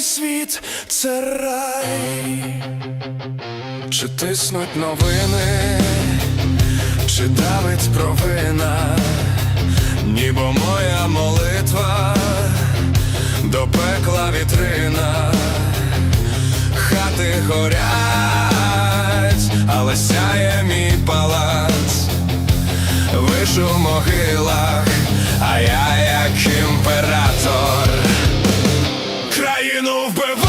світ це рай, чи тиснуть новини, чи давить провина, ніби моя молитва до пекла вітрина, хати горять, але сяє мій палац, вишу в могилах, а я як of